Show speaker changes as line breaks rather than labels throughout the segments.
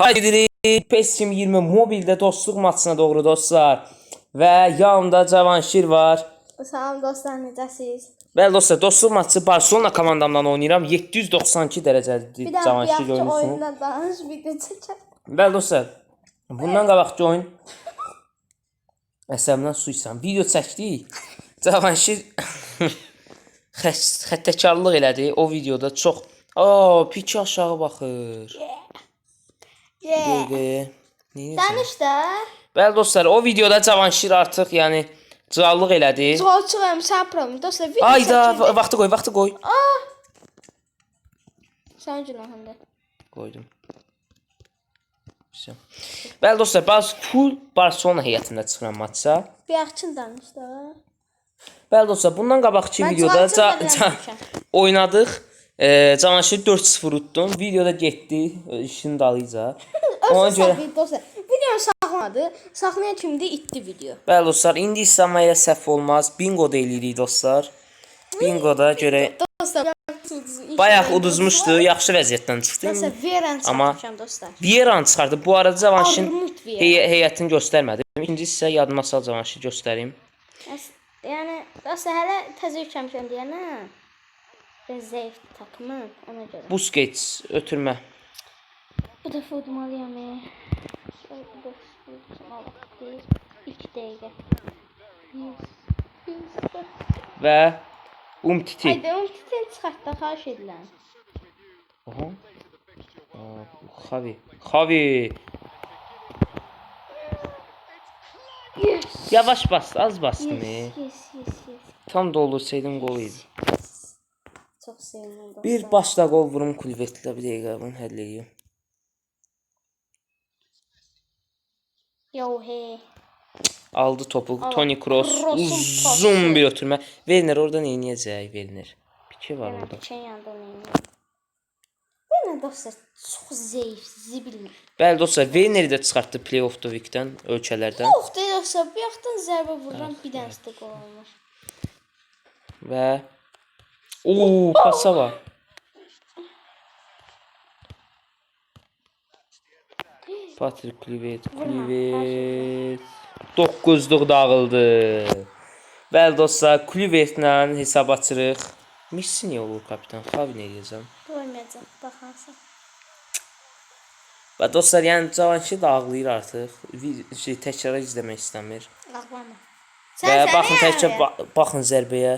Haydi gidirik PES 2020 mobilde dostluq maçına doğru dostlar. Və yanımda Cavanşir var.
Salam dostlar, necəsiz?
Bəli dostlar, dostluq maçı Barcelona komandamdan oynayıram. 792 dərəcədir
Bir daha
Cavanşir
yaxşı
görürsünüz.
oyundan danış, video çəkək.
Bəli dostlar. Bundan qabaqki oyun əsəbimdən su içsəm. Video çəkdik. Cavanşir xəst- xəttəkarlıq elədi. O videoda çox Aa, piki aşağı baxır.
Yeah.
Neyirsən?
Danış da.
Bəli dostlar, o videoda Cavanşir artıq yəni cığallıq elədi.
Çoxçuyam, sən problem. Dostlar, video
Ayda
çəkildi.
va- vaxtı qoy, vaxtı qoy.
Sən günahında.
Qoydum. Güzel. Bəli dostlar, bəzi full Barcelona heyətində çıxıram maçsa.
Bir yaxçın danış da.
Bəli dostlar, bundan qabaqki videoda ca- ca- oynadıq. E, Cavanşir 4-0 utdum. Videoda getdi e, işin dalıyca. Ona görə
dostlar. Video saxlamadı. Saxlayan kimdi? İtdi video.
Bəli dostlar, indi isə ilə səhv olmaz. Bingo da eləyirik dostlar. Bingoda görə
Dostlar,
bayaq uduzmuşdu, yaxşı vəziyyətdən çıxdı.
Dostlar, Veran satmışam dostlar.
Vieran çıxardı. Bu arada Cavanşin hey heyətini göstərmədim. İkincisi isə yadıma sal Cavanşir göstərim.
Yəni, dostlar, hələ təzə yükləmişəm deyənə. Biraz zəif takımım, ona görə.
Busquets ötürmə.
Bu dəfə udmalıyam. e. Şöyle bir də udmalıyam. Deyir, 2 dəqiqə. Yüz, yüz.
Və Umtiti.
Haydi, onu titrən çıxartda, xahiş edirəm.
Aha. Aa, Xavi. Xavi.
Yes.
Yavaş bas, az bastım.
Yes, yes, yes, yes.
Tam dolursaydım gol idi.
Çox sevindim.
Bir başla gol vurum kulvetlə bir dəqiqə bunu həll edeyim.
Yo hey.
Aldı topu
Allah.
Toni Kroos.
Kroos'un
Uzun
pası.
bir ötürmə. Werner orada nə edəcək Werner? Pike var orada.
Çin yanında oynayayım. Benim dostlar çok zayıf, zibilmiş.
Bəli dostlar, Werner də çıxartdı play-off Dovikdən, ölkələrdən.
Oh de dostlar, bir yaxdan zərbə vururam, bir dənəsi də qol olmuş.
Və Oo, pasa var. Patrick Kluivert, Kluivert. 9-luq dağıldı. Bəli dostlar, Kluivertlə hesab açırıq. Messi niyə olur kapitan? Xavi nə edəcəm?
Qoymayacaq, baxarsan.
Və dostlar, yəni Cavanşir də ağlayır artıq. Şey, təkrar izləmək istəmir.
Ağlama.
Və baxın ba baxın zərbəyə.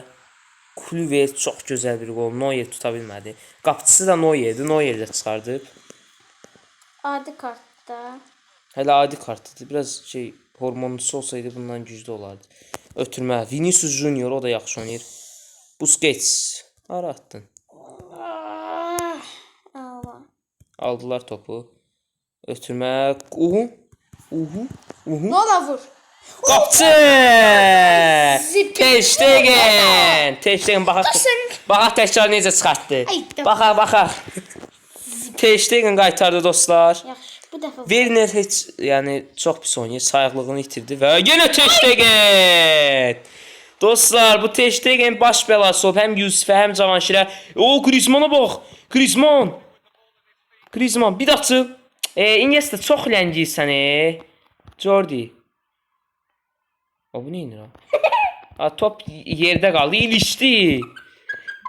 Kluivert çox gözəl bir qol. Neuer tuta bilmədi. Qapıçısı da Neuerdir. Neuer də çıxardı.
Adi kartda.
Hələ adi kartıdır. Biraz şey hormonlusu olsaydı bundan güclü olardı. Ötürmə. Vinicius Junior o da yaxşı oynayır. Busquets. Hara atdın?
Ah.
Aldılar topu. Ötürmə. Uhu. Uhu. Uhu.
Nola vur.
Stegen. Ter Stegen baxaq. Baxaq təkrar necə çıxartdı. Baxaq, baxaq. Ter Stegen qaytardı dostlar.
Yaxşı, bu dəfə.
Werner heç yəni çox pis oynayır, sayıqlığını itirdi və yenə Ter Stegen. Dostlar, bu Ter Stegen baş bəlası olub həm Yusifə, həm Cavanşirə. O Griezmann-a bax. Griezmann. Griezmann bir də açıb. E, Iniesta çox ləngiyirsən e. Jordi. Bu neyinir ha? Ha top yerdə qaldı, ilişdi.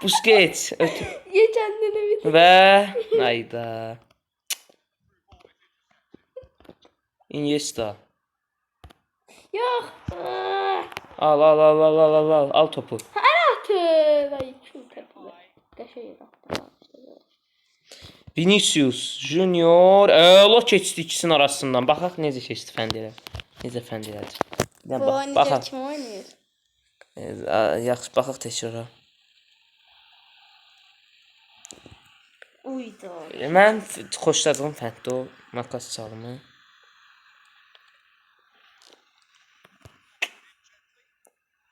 Busquets ötü
Ye kendini bir.
və ayda. Iniesta.
Ah,
Al al al al al al al, al topu.
Ay, çok tatlı. Qəşəng.
Vinicius Junior əla keçdi ikisinin arasından. Baxaq necə keçdi fəndələ. Necə fəndələdi. Bir dənə
Bu
bax,
oynayacaq
baxaq.
kim oynayır?
E, a- Yaxşı baxaq təkrara.
Uydu.
E, Mən xoşladığım fənddir o makas çalımı.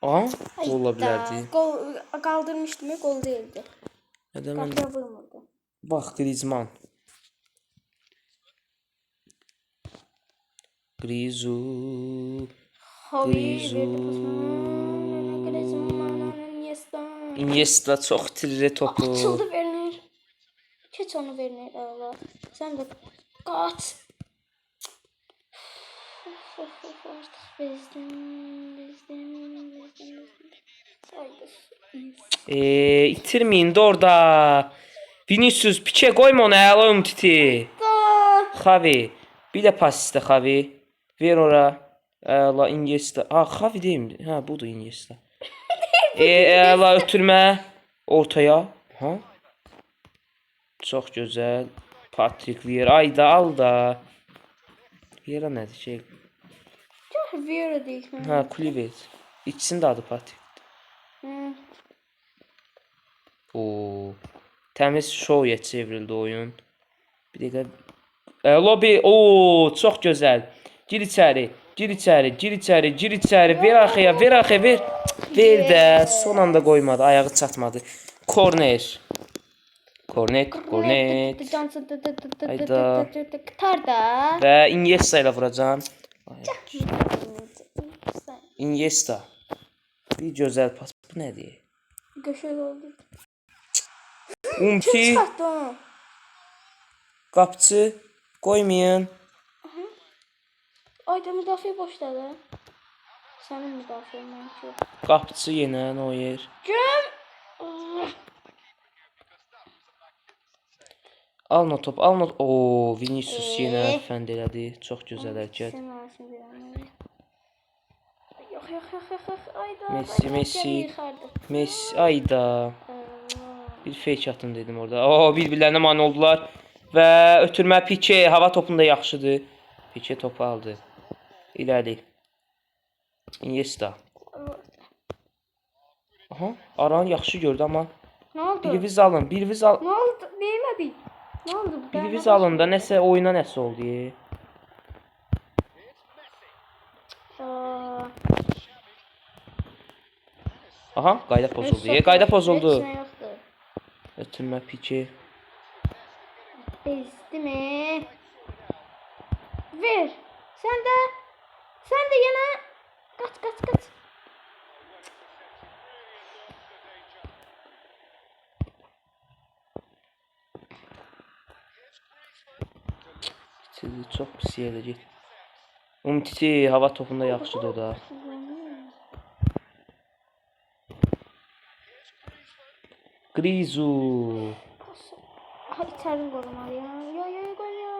Aha, ola bilərdi.
Gol kaldırmıştım ya gol değildi.
Ya da mən
vurmadı.
bax Griezmann. Grizu.
Javi Iniesta
çok tirre topu.
Atıldı Werner. Çet onu Werner Allah. Sen de kaç. Of
of of de orada. Vinicius piçe koyma onu ya
oğlum
titi. Bir de pas iste Havi. Ver oraya ora. Əla Iniesta. Ha Xavi deyim. Ha budur Iniesta. Eee əla ötürmə ortaya. Ha? Çox gözəl. Patrick Vieira. Ayda al da. Vieira nədir şey?
Çox Vera deyik.
Ha Kluivert. İkisinin də adı Patrick.
Hı.
Oo. Təmiz şouya çevrildi oyun. Bir dəqiqə. E, lobby. Oo, çox gözəl. Gir içəri. Gir içəri, gir içəri, gir içəri. Ver arxaya, ver arxaya, ver. Cık, Ver də. Son anda qoymadı, ayağı çatmadı. Korner. Kornet, kornet. Hayda.
Tarda.
Və Iniesta ilə vuracağam. Iniesta. Bir gözəl pas. Bu nədir?
Göşək oldu.
Umti,
Çıxartdı onu. Ayda müdafiə boşladı. Sənin müdafiən mənki.
Qapçı yenə Neuer.
Göm.
Al no top, al no. Oo, Vinicius yenə
Eh.
fənd elədi. Çox gözəl hərəkət.
Yox, yox, yox, yox, yox. Ayda.
Messi, Messi. Messi, ayda. Bir fake atın dedim orada. Oo, bir-birlərinə mane oldular. Və ötürmə Pique hava topunda yaxşıdır. Pique topu aldı. İləri. Iniesta. Aha, Aran yaxşı gördü amma
Nə oldu?
biriniz alın, biriniz al.
Nə oldu? Neymədik? Nə oldu? bu?
Biriniz alın da nəsə oyuna nəsə oldu. ye.
Aa,
Aha, qayda pozuldu. ye, qayda pozuldu.
Heç nə yoxdur.
Ötürmə Pique.
Bezdi mi? Ver. Sən də sən də yenə qaç qaç qaç.
Sizi çox pis yerdə get. Umtiti hava topunda yaxşıdır da. Grizu.
Aha içəri qorumalıyam. Yo yo yo qoy yo.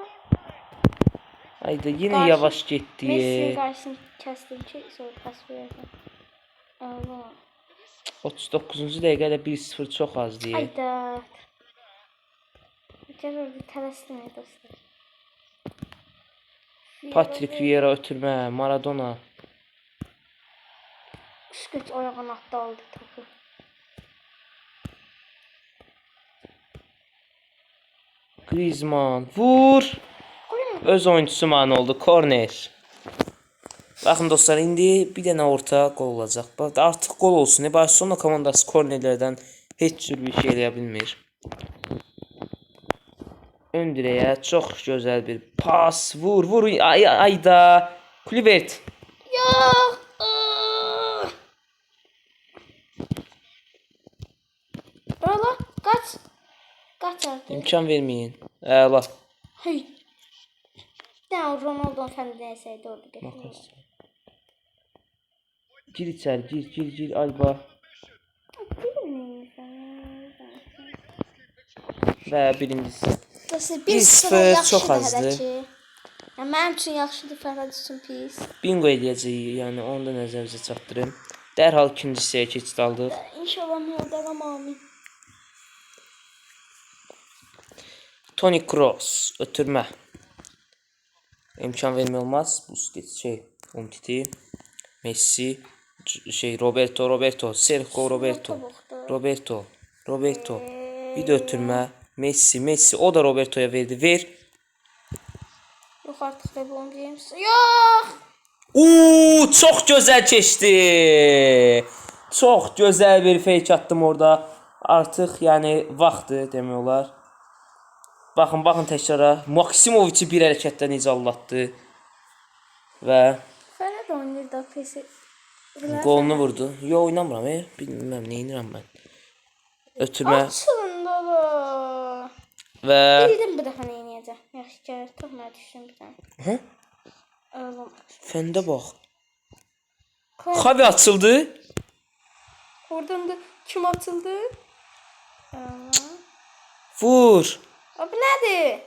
Hayda yine
Qarşı-
yavaş getdi.
Messi qarşısını kəsdim ki, sonra pas verdim. Allah.
39-cu dəqiqədə 1-0 çox az deyə.
Ayda. Gəl orada tələsdim ay dostlar.
Patrick Vieira ötürmə, Maradona.
Şükür ayağın atdı aldı topu.
Griezmann vur. Öz oyuncusu mane oldu. Korner. Baxın dostlar, indi bir dənə orta qol olacaq. Bax, Artıq qol olsun. Barcelona komandası kornerlərdən heç cür bir şey eləyə bilmir. Ön dirəyə çox gözəl bir pas. Vur, vur. Ay, ayda.
Yox. ıı. Bala qaç. Qaç artıq.
İmkan verməyin. Əla.
Hey. Nə Ronaldo fəndə nəsəydi orada
Makas. Gir içəri, gir, gir, gir. Alba. Və birincisi. Bir
1-0
sıfır
hələ ki. Yəni mənim üçün yaxşıdır, Fərhad üçün pis.
Bingo eləyəcəyik, yəni onu da nəzərinizə çatdırım. Dərhal ikinci hissəyə keçid aldıq.
İnşallah mən davam amin.
Toni Kroos ötürmə. İmkan vermək olmaz. Busquets şey, Umtiti, Messi, şey Roberto, Roberto, Sergio Roberto, Roberto, Roberto. Bir də ötürmə. Messi, Messi. O da Roberto'ya verdi. Ver.
Yox artıq LeBron James. Yox!
Uuu, çox gözəl keçdi. Çox gözəl bir fake atdım orada. Artıq yəni vaxtdır demək olar. Baxın, baxın təkrara. Maksimoviçi bir hərəkətdə necə allatdı və
Fərhad oynayır da pisi.
qolunu vurdu. Yo, oynamıram, e. bilmirəm nə edirəm mən. Ötürmə
Açılın dolu.
və
Bildim bu dəfə nə edəcəm. Yaxşı gəlir, toxma düşdüm bir dənə.
Hı?
Oğlum.
fəndə bax. Xavi açıldı.
Oradan da kim atıldı? Aa,
Vur.
Abi nədir?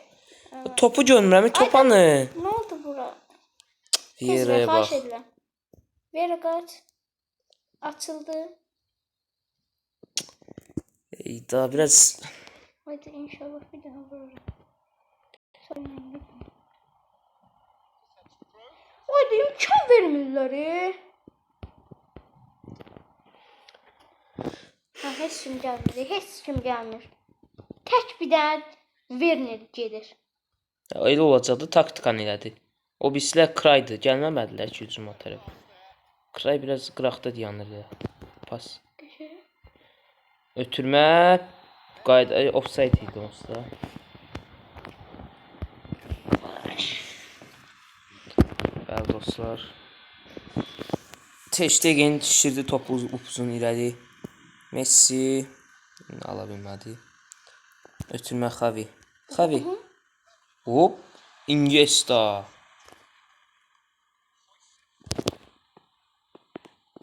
Topu görmürəm, topanı.
Ne oldu bura?
Yerə bax.
Xahiş edirəm. Ver qaç. Açıldı.
Ey, daha biraz
Haydi inşallah bir daha vururum. Gitme. Haydi imkan vermirlər. Ha, heç kim gəlmir. Heç kim gəlmir. Tək bir dənə Werner gedir.
elə olacaqdı, taktikan elədi. O birisilər Kraydı, gəlməmədilər ki hücuma tərəf. Kray biraz qıraqda dayanırdı. Pas. Ötürmə qayda ay, offside idi onsuz da. Bəli dostlar. Ter Stegen düşürdü topu uz- upuzun irəli. Messi ala bilmədi. Ötürmə Xavi. Xavi. Hop. Iniesta.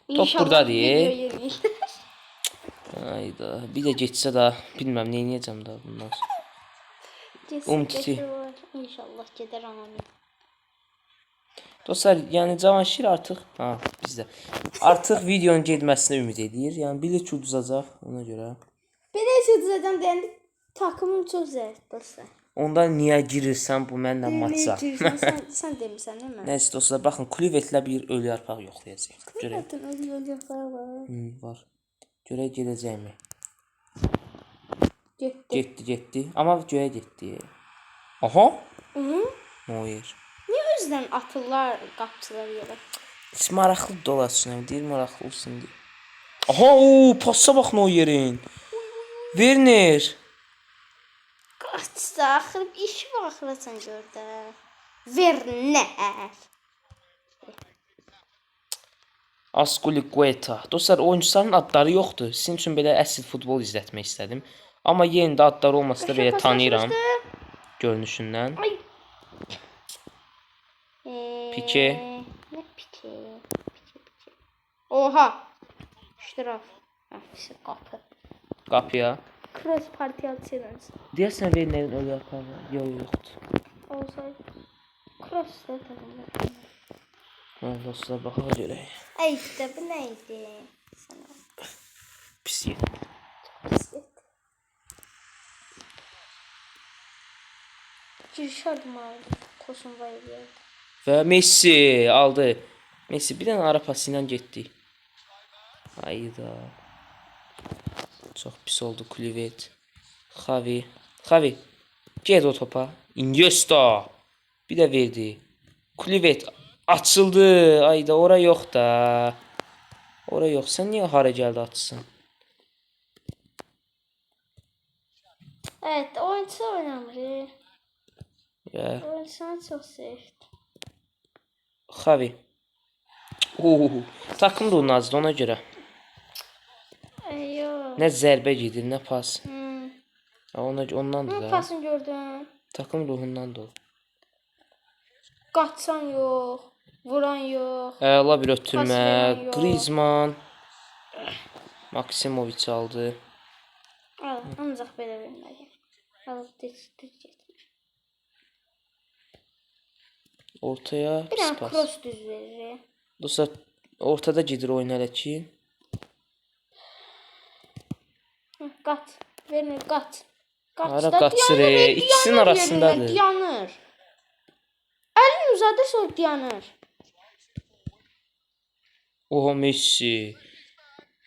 İnşallah
buradadır,
video
e.
yemiş.
Ayda. Bir də getsə də bilməm nə edəcəm də bundan sonra. Umtiti.
İnşallah gedər anam.
Dostlar, yəni Cavanşir artıq, ha, bizdə. Artıq videonun getməsinə ümid edir. Yəni ki, uduzacaq ona görə.
Də sözlədən deyəndə takımım çox zəif dostlar.
Onda niyə girirsən bu mənlə maça?
Deyirsən, sən, sən demisən, değil mi?
Dostlar, baxın, Kluvetlə bir ölü yarpaq yoxlayacaq. Görək.
Zaten öyle olacaklar var.
Hı, var. Görək gedəcəkmi?
Getdi.
Getdi, getdi. Amma göyə getdi. Aha,
Hı?
Neuer.
Niyə özdən atırlar qapçılar yola?
Heç maraqlı dolaşsın, deyir maraqlı olsun deyə. Aha, o passa bax Neuer'in. Werner.
Axır iş baxırsan gör də. Werner.
Asculqueta. Dostlar, oyuncuların adları yoxdur. Sizin üçün belə əsl futbol izlətmək istədim. Amma yenə də adları olmasa da belə tanıyıram görünüşündən.
Ay. Ee,
Pique.
Ne pike? Pike pike. Oha. Ştraf. Ha, işte kapı.
Qapıya.
Cross parti atıyorsunuz.
Deyəsən Wernerin ölü yarpağı yox yoxdur.
Olsaydı. Cross da takımda.
Ha, dostlar baxaq görək.
Ay işte bu neydi? Sana.
Pis yer.
Bisiklet. Girişardım abi. Koşun var.
Və Messi aldı. Messi bir dənə ara pası ilə getdi. Hayda. Çox pis oldu Kluivert. Xavi. Xavi. Get o topa. Iniesta. Bir də verdi. Kluivert açıldı. Ayda ora yox da. Ora yox. Sən niyə hara gəldi açsın?
Evet oyuncu oynamır.
Ya.
Oyuncuları çok sevdim.
Xavi. Oo, takım da onun azdı ona görə.
Yok.
Nə zərbə gedir, nə pas.
Hmm.
Ona ondandır
Ne
da.
pasını gördün?
Takım ruhundandır o.
Qaçsan yok. Vuran yok.
Əla bir ötürmə.
yox.
Griezmann. Maksimovic aldı.
Al, ancaq belə verməli. Al, düz, düz getmir.
Ortaya
Bir dənə cross düz verir.
Dostlar ortada gedir oyun hələ ki. Hara
da
qaçır,
dayanır,
e?
dayanır
İkisinin arasındadır.
Dayanır. Əlini uzadırsa o dayanır.
Oho Messi.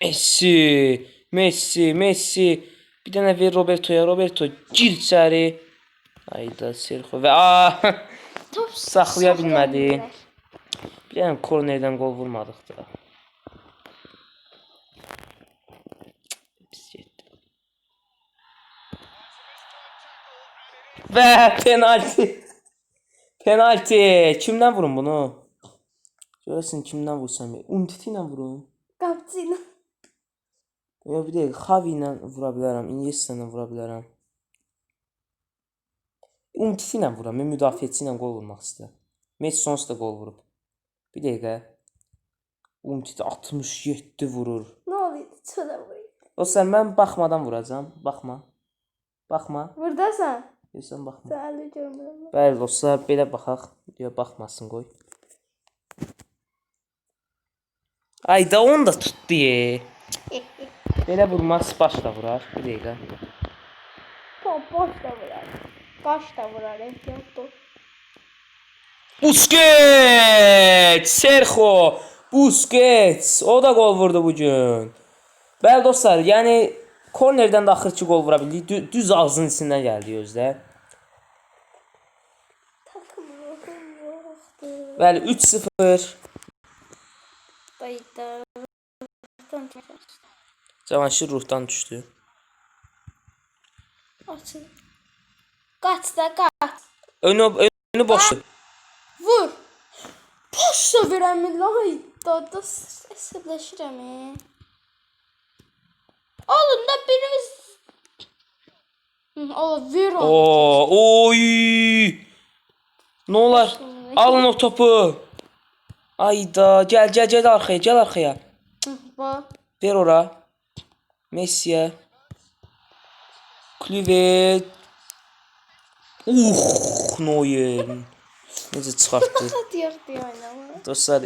Messi. Messi, Messi. Bir dənə ver Roberto'ya. Roberto gir içəri. Ayda Serxo və aa Saxlaya bilmədi. Bir dənə kornerdən qol vurmadıq da. Və penalti. Penalti. Kimdən vurun bunu? Görəsən kimdən vursam? Umtiti ilə vurun.
Qapçı ilə.
Yox bir dəqiqə Xavi ilə vura bilərəm, Iniesta ilə vura bilərəm. Umtiti ilə vuram, mən müdafiəçi ilə qol vurmaq istəyirəm. Messi onsuz da qol vurub. Bir dəqiqə. Umtiti 67 vurur.
Ne oluyor? Şöyle vurayım.
Dostlar mən baxmadan vuracağam. Baxma. Baxma.
Buradasan.
Deyirsən baxma.
De görmüyorum.
Bəli dostlar, belə baxaq. Deyə baxmasın qoy. Ay da onu da tutdu ye. Belə vurmaz başla vurar. Bir dəqiqə.
Baş da vurar. Baş da vurar. Ehtiyatlı. ol.
Busquets! Sergio Busquets. O da gol vurdu bu gün. Bəli dostlar, yəni kornerdən də axırki gol vura bildi. Dü- Düz ağzının içindən gəldi özdə. Bəli 3-0.
Dayıda.
Cavanşir ruhdan düşdü.
Açın. Kaç da kaç.
Önü önü boşdu.
Vur. Boş da verəm lan. Da da hesablaşıram. e. Alın da birimiz. Al ver onu.
Oo, oy! Nə olar? Alın o topu. Ayda, gəl arxaya, gəl arxaya.
Hı, Bak.
Ver ora. Messi'ye. Kluivert. Uh, Neuer. Necə çıxartdı? Dostlar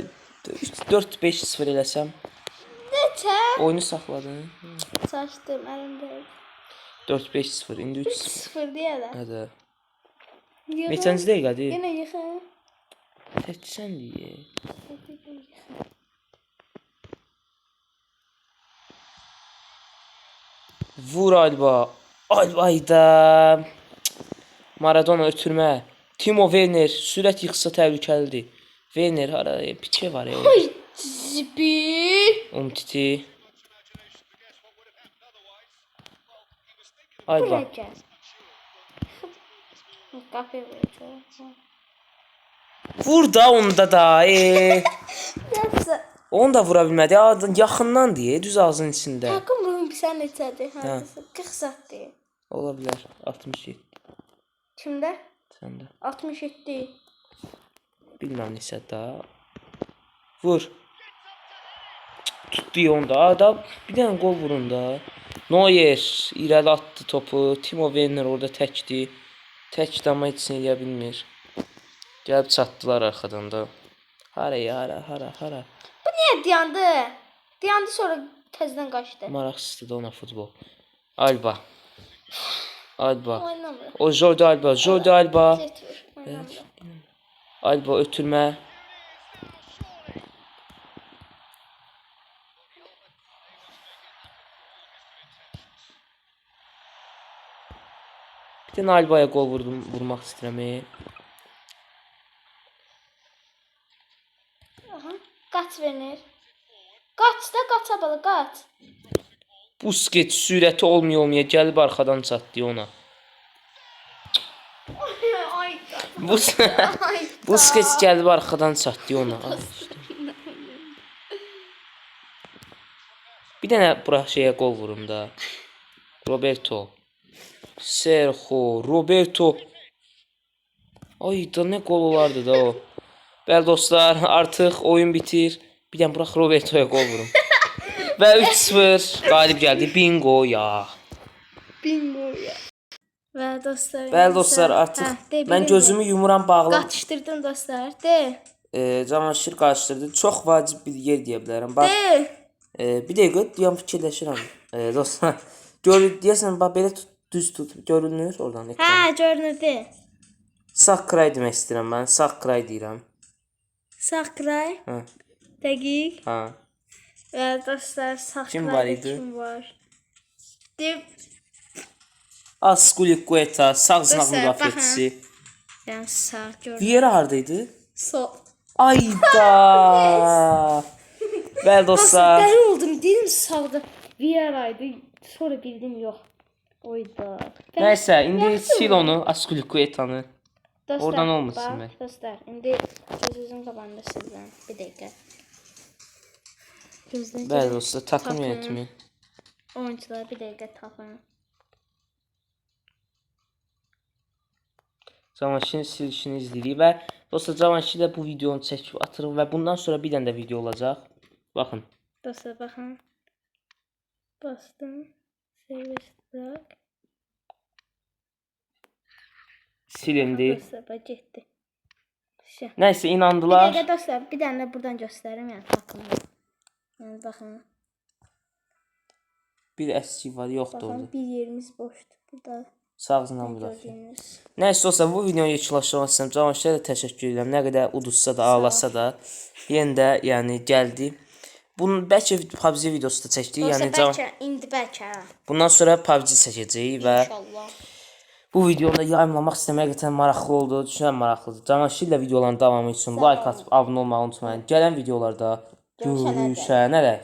4-5-0 eləsəm
Neçə?
oyunu saxladın.
Saçtım elimde.
4-5-0 indi 3-0.
Sıfır diye de.
Hədə.
Yıkı.
Neçənci dəqiqədir?
Yine yıkı.
Təksən deyə. Vur Alba. Alba ayda. Maradona ötürmə. Timo Werner sürət yıxsa təhlükəlidir. Werner hara piçə var ya.
Zibil.
Umtiti.
Kapıyı vuracağız.
Vur da onda da. E.
Nasıl?
Onu da vura bilmədi. Ya, yaxından deyə, düz ağzının içində.
Ruhum bir sen neçədir? Hardasa? 40 saat değil.
Ola bilər. 67
Kimdə?
səndə.
67.
Bilmem neçə daha. Vur. Tutdu ya onda. Aa, da bir dənə gol vurun da. Neuer irəli atdı topu. Timo Werner orada təkdi. Tək amma heç nə eləyə bilmir. Gəlib çatdılar arxadan da. Hara ya, hara, hara, hara.
Bu niye dayandı? Dayandı sonra tezden kaçtı.
Maraqsızdır da ona futbol. Alba. Alba. O Jordi Alba, Jordi Alba. Alba ötürmə. Dənə Albaya qol vurdum, vurmaq istəyirəm. e.
Aha. Kaç verir. Kaç da kaça balı kaç.
Busquets sürəti olmaya olmaya gəlib arxadan çatdı ona. Bus. Busquets gəlib arxadan çatdı ona. Bir dənə bura şeyə qol vurum da. Roberto. Sergio, Roberto. Ay da nə qol olardı da o. Bəli dostlar, artıq oyun bitir. Bir dənə burax Roberto'ya qol vurum. Və 3-0 qalib gəldi. Bingo ya.
Bingo ya. Və dostlar.
Bəli dostlar, artıq mən gözümü yumuram bağlı.
Qaçışdırdım dostlar. De.
E, Cavanşir qarşıdırdı. Çox vacib bir yer deyə bilərəm. Bax,
De.
e, bir dəqiqə deyəm fikirləşirəm. E, dostlar, gör deyəsən bax belə tut, düz tut. Görünür oradan ekran.
Hə, görünürdü.
Sağ kray demək istəyirəm mən. Sağ kray deyirəm.
Sakray.
Hə.
Dəqiq.
Ha.
Və dostlar, Sakray.
Kim var idi?
Kim var? De.
Asculikueta sağ
Dostlar,
müdafiəçisi.
Yəni sağ gör.
Vieira hardaydı?
Sol.
Ayda. Bəli dostlar.
Dəli oldum. Dedim sağda Vieira'ydı. Sonra bildim yox. Oyda.
Nəysə, indi sil onu Asculikueta'nı.
Dostlar,
Oradan olmasın
bax,
bəlkə.
Dostlar, indi gözünüzün qabağında sizdən bir dəqiqə. Gözdən
Bəli dostlar, takım
Takım.
yönetimi.
oyuncular bir dəqiqə tapın.
Cavanşirin silişini izləyirik və dostlar Cavanşir də bu videonu çəkib atırıq və bundan sonra bir dənə də video olacaq. Baxın.
Dostlar baxın. Bastım. Save iştirak.
Silindi.
Dostlar. Şey.
Nəysə
Bir
inandılar.
dəqiqə dostlar, bir də buradan göstərim yəni takımı. Yəni baxın.
Bir əski var, yoxdur
Baxın
orada.
bir yerimiz boşdur. Burada
Sağzından bırak.
gördüyünüz.
Nəysə dostlar, bu videonu yekunlaşdırmaq istəyirəm. Cavanşirə də təşəkkür edirəm. Nə qədər uduzsa da, ağlasa da, yenə də yəni gəldi. Bunun bəlkə PUBG videosu da çəkdik.
Dostlar
Yəni
bəlkə indi bəlkə
bundan sonra PUBG çəkəcəyik və
İnşallah.
bu videonu da yayımlamaq istəməyə qətiyyən maraqlı oldu. Düşünürəm maraqlıdır. Cavanşir ilə videoların davamı üçün like atıb abunə olmağı unutmayın. Gələn videolarda
Görüşənədək.
görüşənədək.